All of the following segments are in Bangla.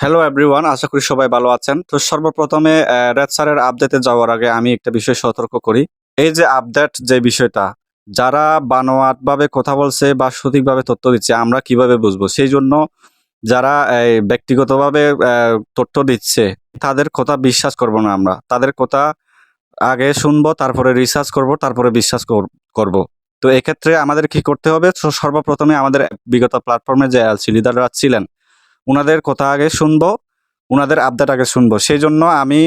হ্যালো এভরিওয়ান আশা করি সবাই ভালো আছেন। তো সর্বপ্রথমে রেড স্যারের আপডেটে যাওয়ার আগে আমি একটা বিষয় সতর্ক করি। এই যে আপডেট যে বিষয়টা, যারা বানোয়াটভাবে কথা বলছে বা সঠিকভাবে তথ্য দিচ্ছে, আমরা কীভাবে বুঝব? সেই জন্য যারা ব্যক্তিগতভাবে তথ্য দিচ্ছে, তাদের কথা বিশ্বাস করব না আমরা। তাদের কথা আগে শুনব, তারপরে রিসার্চ করব, তারপরে বিশ্বাস কর- করব। তো এক্ষেত্রে আমাদের কি করতে হবে? সর্বপ্রথমে আমাদের বিগত প্ল্যাটফর্মে যে এলসি লিডাররা ছিলেন ওনাদের কথা আগে শুনব ওনাদের আপডেট আগে শুনব। সেই জন্য আমি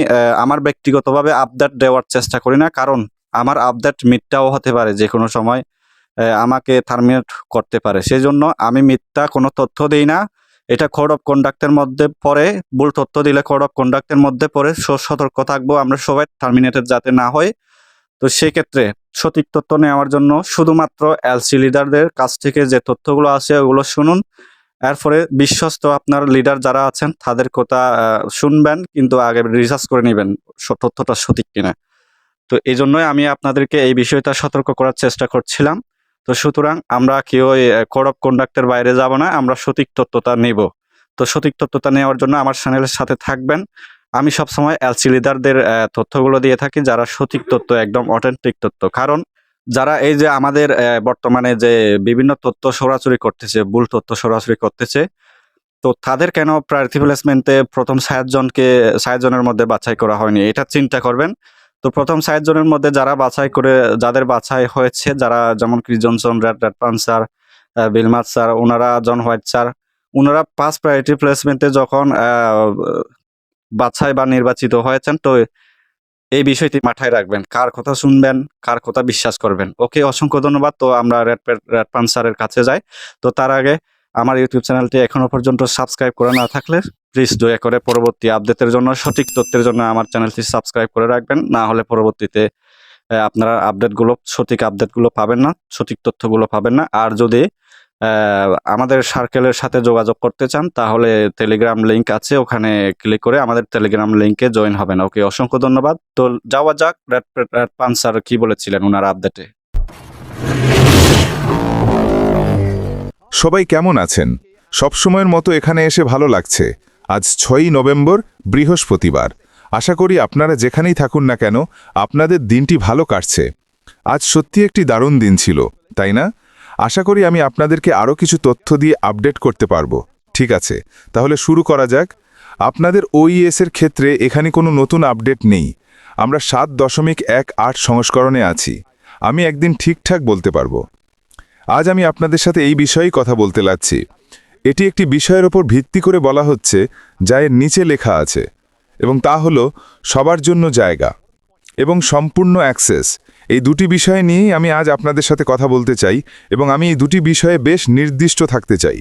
আমার ব্যক্তিগতভাবে আপডেট দেওয়ার চেষ্টা করি না, কারণ আমার আপডেট মিথ্যাও হতে পারে যে কোনো সময় আমাকে টার্মিনেট করতে পারে। সেই জন্য আমি মিথ্যা কোনো তথ্য দিই না। এটা কোড অফ কন্ডাক্টের মধ্যে পড়ে, ভুল তথ্য দিলে কোড অফ কন্ডাক্টের মধ্যে পড়ে সতর্ক থাকব আমরা সবাই টার্মিনেটেড যাতে না হয়। তো সেক্ষেত্রে সঠিক তথ্য নেওয়ার জন্য শুধুমাত্র এলসি লিডারদের কাছ থেকে যে তথ্যগুলো আছে ওগুলো শুনুন। এরপরে বিশ্বস্ত আপনার লিডার যারা আছেন তাদের কথা শুনবেন, কিন্তু আগে রিসার্চ করে নেবেন তথ্যটা সঠিক কিনা। তো এই জন্যই আমি আপনাদেরকে এই বিষয়টা সতর্ক করার চেষ্টা করছিলাম। তো সুতরাং আমরা কেউ কোড অফ কন্ডাক্টের বাইরে যাব না, আমরা সঠিক তথ্যটা নেব। তো সঠিক তথ্যটা নেওয়ার জন্য আমার চ্যানেলের সাথে থাকবেন। আমি সবসময় এলসি লিডারদের তথ্যগুলো দিয়ে থাকি, যারা সঠিক তথ্য, একদম অথেন্টিক তথ্য। কারণ যারা এই যে আমাদের বর্তমানে যে বিভিন্ন তথ্য সরাসরি করতেছে, ভুল তথ্য সরাসরি করতেছে, তো তাদের কেন প্রার্থী প্লেসমেন্টে প্রথম ষাট জনকে ষাট জনের মধ্যে বাছাই করা হয়নি? এটা চিন্তা করবেন। তো প্রথম ষাট জনের মধ্যে যারা বাছাই করে, যাদের বাছাই হয়েছে, যারা যেমন ক্রিস জনসন রেড রেড পান স্যার বিলমাত স্যার ওনারা জন হোয়াইট স্যার ওনারা পাঁচ প্রায়োরিটি প্লেসমেন্টে যখন বাছাই বা নির্বাচিত হয়েছেন, তো এই বিষয়টি মাথায় রাখবেন। কার কথা শুনবেন, কার কথা বিশ্বাস করবেন। ওকে, অসংখ্য ধন্যবাদ। তো আমরা রেড রেড পান কাছে যাই। তো তার আগে আমার ইউটিউব চ্যানেলটি এখনও পর্যন্ত সাবস্ক্রাইব করে না থাকলে প্লিজ দয়া করে পরবর্তী আপডেটের জন্য, সঠিক তথ্যের জন্য আমার চ্যানেলটি সাবস্ক্রাইব করে রাখবেন। না হলে পরবর্তীতে আপনারা আপডেটগুলো, সঠিক আপডেটগুলো পাবেন না, সঠিক তথ্যগুলো পাবেন না। আর যদি আমাদের সার্কেলের সাথে যোগাযোগ করতে চান, তাহলে টেলিগ্রাম লিংক আছে, ওখানে ক্লিক করে আমাদের টেলিগ্রাম লিংকে জয়েন হবেন। ওকে, অসংখ্য ধন্যবাদ। তো যাওয়া যাক পান স্যার কি বলেছিলেন ওনার আপডেটে সবাই কেমন আছেন? সবসময়ের মতো এখানে এসে ভালো লাগছে। আজ ছয়ই নভেম্বর, বৃহস্পতিবার। আশা করি আপনারা যেখানেই থাকুন না কেন, আপনাদের দিনটি ভালো কাটছে। আজ সত্যি একটি দারুণ দিন ছিল, তাই না? আশা করি আমি আপনাদেরকে আরও কিছু তথ্য দিয়ে আপডেট করতে পারব। ঠিক আছে, তাহলে শুরু করা যাক। আপনাদের ওইএস এর ক্ষেত্রে এখানে কোনো নতুন আপডেট নেই। আমরা সাত দশমিক এক আট সংস্করণে আছি। আমি একদিন ঠিকঠাক বলতে পারব। আজ আমি আপনাদের সাথে এই বিষয়েই কথা বলতে লাগছি। এটি একটি বিষয়ের ওপর ভিত্তি করে বলা হচ্ছে, যা এর নিচে লেখা আছে, এবং তা হল সবার জন্য জায়গা, এবং সম্পূর্ণ অ্যাক্সেস এই দুটি বিষয় নিয়েই আমি আজ আপনাদের সাথে কথা বলতে চাই এবং আমি এই দুটি বিষয়ে বেশ নির্দিষ্ট থাকতে চাই।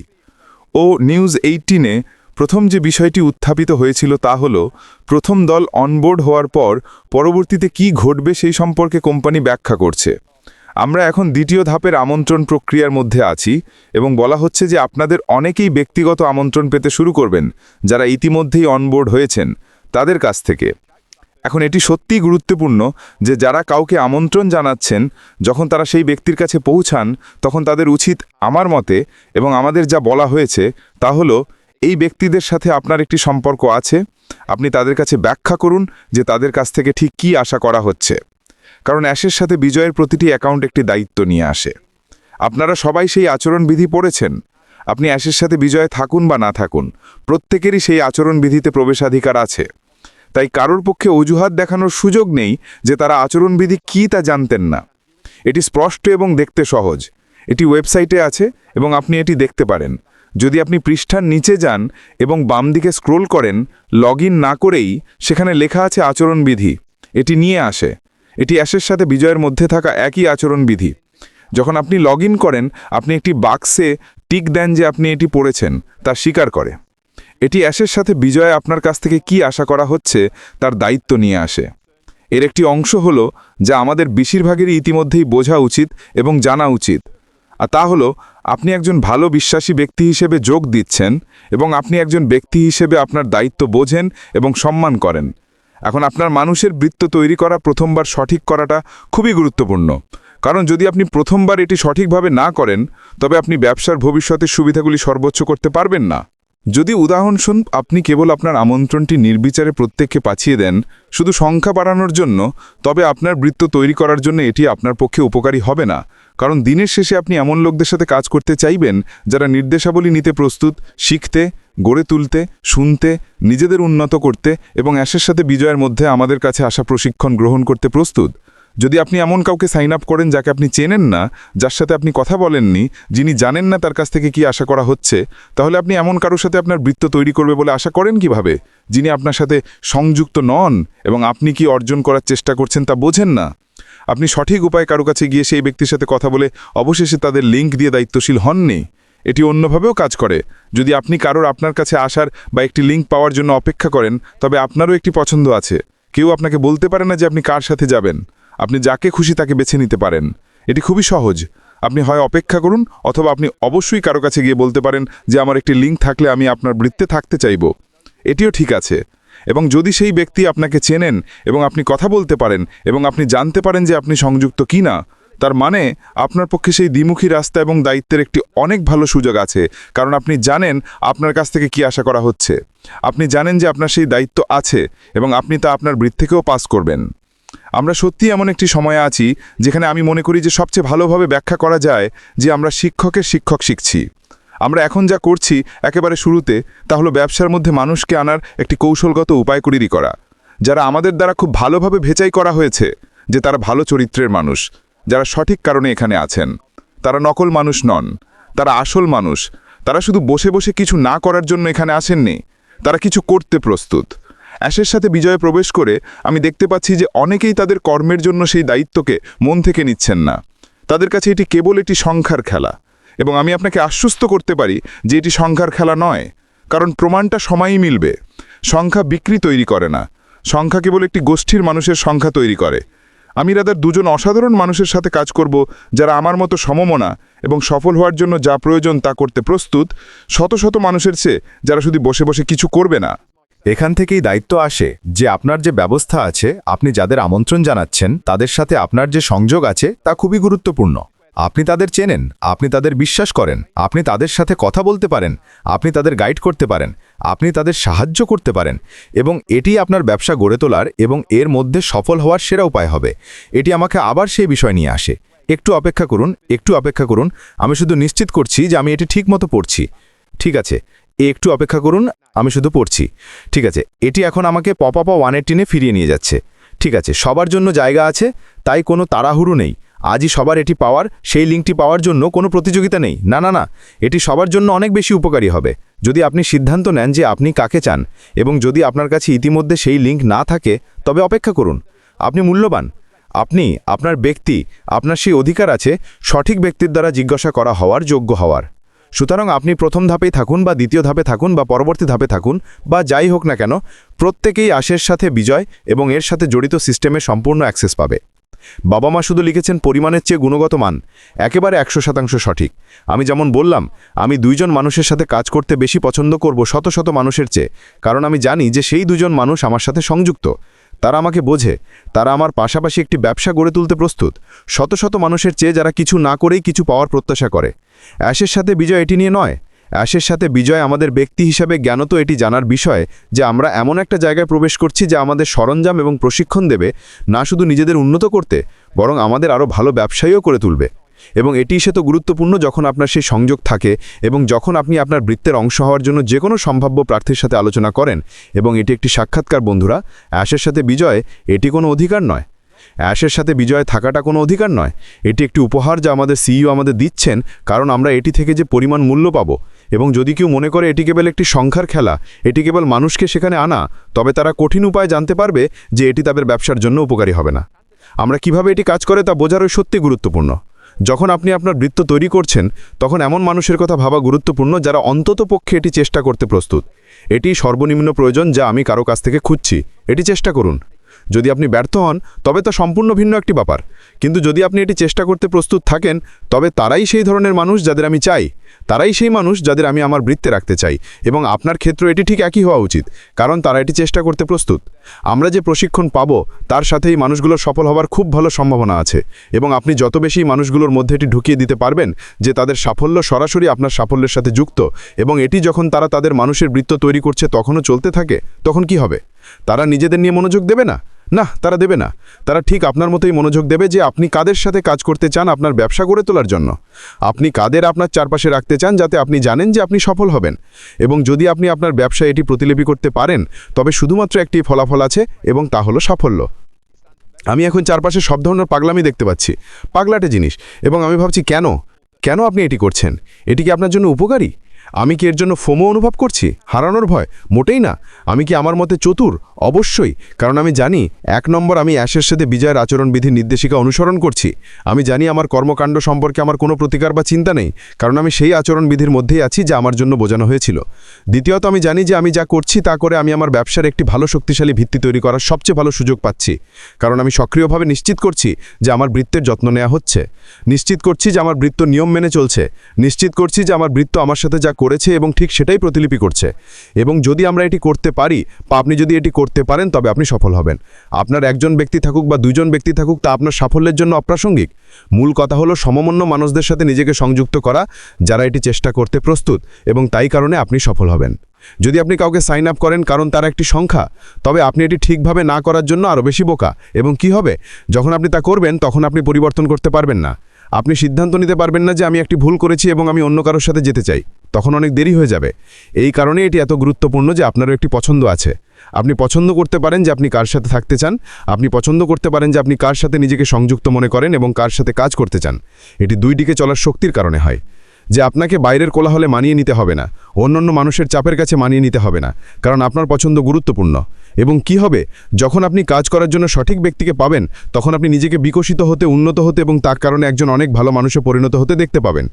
ও নিউজ এইটিনে প্রথম যে বিষয়টি উত্থাপিত হয়েছিল তা হল, প্রথম দল অনবোর্ড হওয়ার পর পরবর্তীতে কি ঘটবে সেই সম্পর্কে কোম্পানি ব্যাখ্যা করছে। আমরা এখন দ্বিতীয় ধাপের আমন্ত্রণ প্রক্রিয়ার মধ্যে আছি এবং বলা হচ্ছে যে আপনাদের অনেকেই ব্যক্তিগত আমন্ত্রণ পেতে শুরু করবেন যারা ইতিমধ্যেই অনবোর্ড হয়েছেন তাদের কাছ থেকে। এখন এটি সত্যিই গুরুত্বপূর্ণ যে যারা কাউকে আমন্ত্রণ জানাচ্ছেন, যখন তারা সেই ব্যক্তির কাছে পৌঁছান, তখন তাদের উচিত আমার মতে এবং আমাদের যা বলা হয়েছে তা হলো, এই ব্যক্তিদের সাথে আপনার একটি সম্পর্ক আছে, আপনি তাদের কাছে ব্যাখ্যা করুন যে তাদের কাছ থেকে ঠিক কী আশা করা হচ্ছে। কারণ অ্যাশের সাথে বিজয়ের প্রতিটি অ্যাকাউন্ট একটি দায়িত্ব নিয়ে আসে। আপনারা সবাই সেই আচরণবিধি পড়েছেন। আপনি অ্যাশের সাথে বিজয়ে থাকুন বা না থাকুন, প্রত্যেকেরই সেই আচরণবিধিতে প্রবেশাধিকার আছে। তাই কারোর পক্ষে অজুহাত দেখানোর সুযোগ নেই যে তারা আচরণবিধি কী তা জানতেন না। এটি স্পষ্ট এবং দেখতে সহজ। এটি ওয়েবসাইটে আছে এবং আপনি এটি দেখতে পারেন। যদি আপনি পৃষ্ঠার নিচে যান এবং বাম দিকে স্ক্রোল করেন লগ না করেই সেখানে লেখা আছে আচরণবিধি। এটি নিয়ে আসে। এটি অ্যাশের সাথে বিজয়ের মধ্যে থাকা একই আচরণবিধি। যখন আপনি লগ করেন, আপনি একটি বাক্সে টিক দেন যে আপনি এটি পড়েছেন, তা স্বীকার করে। এটি অ্যাশের সাথে বিজয় আপনার কাছ থেকে কি আশা করা হচ্ছে তার দায়িত্ব নিয়ে আসে। এর একটি অংশ হল যা আমাদের বেশিরভাগেরই ইতিমধ্যেই বোঝা উচিত এবং জানা উচিত। আর তা হলো, আপনি একজন ভালো বিশ্বাসী ব্যক্তি হিসেবে যোগ দিচ্ছেন এবং আপনি একজন ব্যক্তি হিসেবে আপনার দায়িত্ব বোঝেন এবং সম্মান করেন। এখন আপনার মানুষের বৃত্ত তৈরি করা প্রথমবার সঠিক করাটা খুবই গুরুত্বপূর্ণ। কারণ যদি আপনি প্রথমবার এটি সঠিকভাবে না করেন, তবে আপনি ব্যবসার ভবিষ্যতের সুবিধাগুলি সর্বোচ্চ করতে পারবেন না। যদি উদাহরণস্বরূপ আপনি কেবল আপনার আমন্ত্রণটি নির্বিচারে প্রত্যেককে পাঠিয়ে দেন, শুধু সংখ্যা বাড়ানোর জন্য, তবে আপনার বৃত্ত তৈরি করার জন্য এটি আপনার পক্ষে উপকারী হবে না। কারণ দিনের শেষে আপনি এমন লোকদের সাথে কাজ করতে চাইবেন, যারা নির্দেশাবলী নিতে প্রস্তুত, শিখতে, গড়ে তুলতে, শুনতে, নিজেদের উন্নত করতে এবং অ্যাশের সাথে বিজয়ের মধ্যে আমাদের কাছে আসা প্রশিক্ষণ গ্রহণ করতে প্রস্তুত। যদি আপনি এমন কাউকে সাইন আপ করেন যাকে আপনি চেনেন না, যার সাথে আপনি কথা বলেননি, যিনি জানেন না তার কাছ থেকে কি আশা করা হচ্ছে, তাহলে আপনি এমন কারোর সাথে আপনার বৃত্ত তৈরি করবে বলে আশা করেন কীভাবে? যিনি আপনার সাথে সংযুক্ত নন এবং আপনি কি অর্জন করার চেষ্টা করছেন তা বোঝেন না। আপনি সঠিক উপায়ে কারও কাছে গিয়ে সেই ব্যক্তির সাথে কথা বলে অবশেষে তাদের লিঙ্ক দিয়ে দায়িত্বশীল হননি। এটি অন্যভাবেও কাজ করে। যদি আপনি কারোর আপনার কাছে আসার বা একটি লিঙ্ক পাওয়ার জন্য অপেক্ষা করেন, তবে আপনারও একটি পছন্দ আছে। কেউ আপনাকে বলতে পারে না যে আপনি কার সাথে যাবেন। আপনি যাকে খুশি তাকে বেছে নিতে পারেন। এটি খুবই সহজ। আপনি হয় অপেক্ষা করুন অথবা আপনি অবশ্যই কারও কাছে গিয়ে বলতে পারেন যে, আমার একটি লিঙ্ক থাকলে আমি আপনার বৃত্তে থাকতে চাইব। এটিও ঠিক আছে। এবং যদি সেই ব্যক্তি আপনাকে চেনেন এবং আপনি কথা বলতে পারেন এবং আপনি জানতে পারেন যে আপনি সংযুক্ত কি না তার মানে আপনার পক্ষে সেই দ্বিমুখী রাস্তা এবং দায়িত্বের একটি অনেক ভালো সুযোগ আছে। কারণ আপনি জানেন আপনার কাছ থেকে কি আশা করা হচ্ছে। আপনি জানেন যে আপনার সেই দায়িত্ব আছে এবং আপনি তা আপনার বৃত্তিকেও পাস করবেন। আমরা সত্যি এমন একটি সময়ে আছি যেখানে আমি মনে করি যে সবচেয়ে ভালোভাবে ব্যাখ্যা করা যায় যে আমরা শিক্ষকের শিক্ষক শিখছি। আমরা এখন যা করছি একেবারে শুরুতে তা হলো ব্যবসার মধ্যে মানুষকে আনার একটি কৌশলগত উপায় করিরি করা। যারা আমাদের দ্বারা খুব ভালোভাবে ভেচাই করা হয়েছে যে তারা ভালো চরিত্রের মানুষ, যারা সঠিক কারণে এখানে আছেন। তারা নকল মানুষ নন, তারা আসল মানুষ। তারা শুধু বসে বসে কিছু না করার জন্য এখানে আসেননি, তারা কিছু করতে প্রস্তুত। অ্যাশের সাথে বিজয়ে প্রবেশ করে আমি দেখতে পাচ্ছি যে অনেকেই তাদের কর্মের জন্য সেই দায়িত্বকে মন থেকে নিচ্ছেন না। তাদের কাছে এটি কেবল একটি সংখ্যার খেলা এবং আমি আপনাকে আশ্বস্ত করতে পারি যে এটি সংখ্যার খেলা নয়, কারণ প্রমাণটা সময়ই মিলবে। সংখ্যা বিক্রি তৈরি করে না। সংখ্যা কেবল একটি গোষ্ঠীর মানুষের সংখ্যা তৈরি করে। আমি রাদার দুজন অসাধারণ মানুষের সাথে কাজ করব যারা আমার মতো সমমনা এবং সফল হওয়ার জন্য যা প্রয়োজন তা করতে প্রস্তুত। শত শত মানুষের চেয়ে যারা শুধু বসে বসে কিছু করবে না। এখান থেকেই দায়িত্ব আসে যে আপনার যে ব্যবস্থা আছে, আপনি যাদের আমন্ত্রণ জানাচ্ছেন, তাদের সাথে আপনার যে সংযোগ আছে, তা খুবই গুরুত্বপূর্ণ। আপনি তাদের চেনেন, আপনি তাদের বিশ্বাস করেন, আপনি তাদের সাথে কথা বলতে পারেন, আপনি তাদের গাইড করতে পারেন, আপনি তাদের সাহায্য করতে পারেন এবং এটি আপনার ব্যবসা গড়ে তোলার এবং এর মধ্যে সফল হওয়ার সেরা উপায় হবে। এটি আমাকে আবার সেই বিষয় নিয়ে আসে। একটু অপেক্ষা করুন, একটু অপেক্ষা করুন, আমি শুধু নিশ্চিত করছি যে আমি এটি ঠিক মতো পড়ছি। ঠিক আছে একটু অপেক্ষা করুন, আমি শুধু পড়ছি। ঠিক আছে, এটি এখন আমাকে পপাপা ওয়ান এইটিনে ফিরিয়ে নিয়ে যাচ্ছে। ঠিক আছে, সবার জন্য জায়গা আছে, তাই কোনো তাড়াহুড়ো নেই। আজই সবার এটি পাওয়ার, সেই লিঙ্কটি পাওয়ার জন্য কোনো প্রতিযোগিতা নেই। না না না, এটি সবার জন্য অনেক বেশি উপকারী হবে। যদি আপনি সিদ্ধান্ত নেন যে আপনি কাকে চান, এবং যদি আপনার কাছে ইতিমধ্যে সেই লিঙ্ক না থাকে, তবে অপেক্ষা করুন। আপনি মূল্যবান। আপনি, আপনার ব্যক্তি, আপনার সেই অধিকার আছে, সঠিক ব্যক্তির দ্বারা জিজ্ঞাসা করা হওয়ার যোগ্য হওয়ার। সুতরাং আপনি প্রথম ধাপেই থাকুন বা দ্বিতীয় ধাপে থাকুন বা পরবর্তী ধাপে থাকুন বা যাই হোক না কেন, প্রত্যেকেই আশের সাথে বিজয় এবং এর সাথে জড়িত সিস্টেমে সম্পূর্ণ অ্যাক্সেস পাবে। বাবা মা শুধু লিখেছেন পরিমাণের চেয়ে গুণগত মান, একেবারে একশো শতাংশ সঠিক। আমি যেমন বললাম, আমি দুইজন মানুষের সাথে কাজ করতে বেশি পছন্দ করব শত শত মানুষের চেয়ে, কারণ আমি জানি যে সেই দুজন মানুষ আমার সাথে সংযুক্ত। তারা আমাকে বোঝে, তারা আমার পাশাপাশি একটি ব্যবসা গড়ে তুলতে প্রস্তুত। শত শত মানুষের চেয়ে যারা কিছু না করেই কিছু পাওয়ার প্রত্যাশা করে। অ্যাশের সাথে বিজয় এটি নিয়ে নয়। অ্যাশের সাথে বিজয় আমাদের ব্যক্তি হিসাবে জ্ঞানত এটি জানার বিষয় যে আমরা এমন একটা জায়গায় প্রবেশ করছি যা আমাদের সরঞ্জাম এবং প্রশিক্ষণ দেবে, না শুধু নিজেদের উন্নত করতে, বরং আমাদের আরও ভালো ব্যবসায়ীও করে তুলবে। এবং এটি সে তো গুরুত্বপূর্ণ যখন আপনার সেই সংযোগ থাকে এবং যখন আপনি আপনার বৃত্তের অংশ হওয়ার জন্য যে কোনো সম্ভাব্য প্রার্থীর সাথে আলোচনা করেন এবং এটি একটি সাক্ষাৎকার, বন্ধুরা। অ্যাশের সাথে বিজয়, এটি কোনো অধিকার নয়। অ্যাশের সাথে বিজয় থাকাটা কোনো অধিকার নয়। এটি একটি উপহার যা আমাদের সিইও আমাদের দিচ্ছেন, কারণ আমরা এটি থেকে যে পরিমাণ মূল্য পাব। এবং যদি কেউ মনে করে এটি কেবল একটি সংখ্যার খেলা, এটি কেবল মানুষকে সেখানে আনা, তবে তারা কঠিন উপায় জানতে পারবে যে এটি তাদের ব্যবসার জন্য উপকারী হবে না। আমরা কীভাবে এটি কাজ করে তা বোঝারও সত্যি গুরুত্বপূর্ণ। যখন আপনি আপনার বৃত্ত তৈরি করছেন, তখন এমন মানুষের কথা ভাবা গুরুত্বপূর্ণ যারা অন্তত পক্ষে এটি চেষ্টা করতে প্রস্তুত। এটি সর্বনিম্ন প্রয়োজন যা আমি কারও কাছ থেকে খুঁজছি। এটি চেষ্টা করুন। যদি আপনি ব্যর্থ হন, তবে তা সম্পূর্ণ ভিন্ন একটি ব্যাপার। কিন্তু যদি আপনি এটি চেষ্টা করতে প্রস্তুত থাকেন, তবে তারাই সেই ধরনের মানুষ যাদের আমি চাই। তারাই সেই মানুষ যাদের আমি আমার বৃত্তে রাখতে চাই এবং আপনার ক্ষেত্র এটি ঠিক একই হওয়া উচিত, কারণ তারা এটি চেষ্টা করতে প্রস্তুত। আমরা যে প্রশিক্ষণ পাব, তার সাথেই মানুষগুলোর সফল হওয়ার খুব ভালো সম্ভাবনা আছে এবং আপনি যত বেশি মানুষগুলোর মধ্যে এটি ঢুকিয়ে দিতে পারবেন যে তাদের সাফল্য সরাসরি আপনার সাফল্যের সাথে যুক্ত এবং এটি যখন তারা তাদের মানুষের বৃত্ত তৈরি করছে তখনও চলতে থাকে, তখন কি হবে? তারা নিজেদের নিয়ে মনোযোগ দেবে না? না, তারা দেবে না। তারা ঠিক আপনার মতোই মনোযোগ দেবে যে আপনি কাদের সাথে কাজ করতে চান আপনার ব্যবসা গড়ে তোলার জন্য। আপনি কাদের আপনার চারপাশে রাখতে চান যাতে আপনি জানেন যে আপনি সফল হবেন। এবং যদি আপনি আপনার ব্যবসায় এটি প্রতিলিপি করতে পারেন, তবে শুধুমাত্র একটি ফলাফল আছে এবং তা হলো সাফল্য। আমি এখন চারপাশে সব ধরনের পাগলামি দেখতে পাচ্ছি। পাগলাটে জিনিস। এবং আমি ভাবছি, কেন? কেন আপনি এটি করছেন? এটি কি আপনার জন্য উপকারী? আমি কি এর জন্য ফোমো অনুভব করছি? হারানোর ভয়? মোটেই না। আমি কি আমার মতে চতুর? অবশ্যই। কারণ আমি জানি, এক নম্বর আমি অ্যাশের সাথে বিজয়ের আচরণবিধির নির্দেশিকা অনুসরণ করছি। আমি জানি আমার কর্মকাণ্ড সম্পর্কে আমার কোনো প্রতিকার বা চিন্তা নেই, কারণ আমি সেই আচরণবিধির মধ্যেই আছি যা আমার জন্য বোঝানো হয়েছিল। দ্বিতীয়ত, আমি জানি যে আমি যা করছি তা করে আমি আমার ব্যবসার একটি ভালো শক্তিশালী ভিত্তি তৈরি করার সবচেয়ে ভালো সুযোগ পাচ্ছি। কারণ আমি সক্রিয়ভাবে নিশ্চিত করছি যে আমার বৃত্তের যত্ন নেওয়া হচ্ছে। নিশ্চিত করছি যে আমার বৃত্ত নিয়ম মেনে চলছে। নিশ্চিত করছি যে আমার বৃত্ত আমার সাথে যা করেছে এবং ঠিক সেটাই প্রতিলিপি করছে। এবং যদি আমরা এটি করতে পারি, বা আপনি যদি এটি করতে পারেন, তবে আপনি সফল হবেন। আপনার একজন ব্যক্তি থাকুক বা দুজন ব্যক্তি থাকুক, তা আপনার সাফল্যের জন্য অপ্রাসঙ্গিক। মূল কথা হলো সমমন্য মানুষদের সাথে নিজেকে সংযুক্ত করা, যারা এটি চেষ্টা করতে প্রস্তুত, এবং তাই কারণে আপনি সফল হবেন। যদি আপনি কাউকে সাইন আপ করেন কারণ তার একটি সংখ্যা, তবে আপনি এটি ঠিকভাবে না করার জন্য আরও বেশি বোকা। এবং কি হবে? যখন আপনি তা করবেন, তখন আপনি পরিবর্তন করতে পারবেন না। আপনি সিদ্ধান্ত নিতে পারবেন না যে আমি একটি ভুল করেছি এবং আমি অন্য কারোর সাথে যেতে চাই। তখন অনেক দেরি হয়ে যাবে। এই কারণে এটি এত গুরুত্বপূর্ণ যে আপনারও একটি পছন্দ আছে। আপনি পছন্দ করতে পারেন যে আপনি কার সাথে থাকতে চান, আপনি পছন্দ করতে পারেন যে আপনি কার সাথে নিজেকে সংযুক্ত মনে করেন এবং কার সাথে কাজ করতে চান। এটি দুই দিকে চলার শক্তির কারণে হয়। যে আপনাকে বাইরের কোলাহলে মানিয়ে নিতে হবে না, অন্যান্য মানুষের চাপের কাছে মানিয়ে নিতে হবে না, কারণ আপনার পছন্দ গুরুত্বপূর্ণ। এবং কি হবে? যখন আপনি কাজ করার জন্য সঠিক ব্যক্তিকে পাবেন, তখন আপনি নিজেকে বিকশিত হতে, উন্নত হতে এবং তার কারণে একজন অনেক ভালো মানুষে পরিণত হতে দেখতে পাবেন।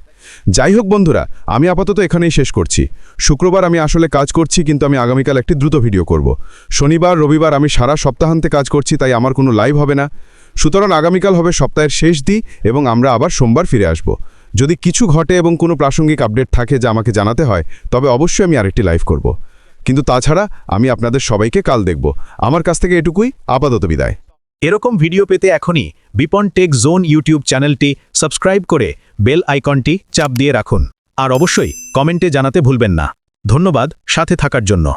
যাই হোক বন্ধুরা, আমি আপাতত এখানেই শেষ করছি। শুক্রবার আমি আসলে কাজ করছি, কিন্তু আমি আগামীকাল একটি দ্রুত ভিডিও করব। শনিবার, রবিবার আমি সারা সপ্তাহান্তে কাজ করছি, তাই আমার কোনো লাইভ হবে না। সুতরাং আগামীকাল হবে সপ্তাহের শেষ দিই এবং আমরা আবার সোমবার ফিরে আসব। যদি কিছু ঘটে এবং কোনো প্রাসঙ্গিক আপডেট থাকে যা আমাকে জানাতে হয়, তবে অবশ্যই আমি আরেকটি লাইভ করব। কিন্তু তাছাড়া আমি আপনাদের সবাইকে কাল দেখব। আমার কাছ থেকে এটুকুই আপাতত বিদায়। এরকম ভিডিও পেতে এখনই বিপন টেক জোন ইউটিউব চ্যানেলটি সাবস্ক্রাইব করে বেল আইকনটি চাপ দিয়ে রাখুন। আর অবশ্যই কমেন্টে জানাতে ভুলবেন না। ধন্যবাদ, সাথে থাকার জন্য।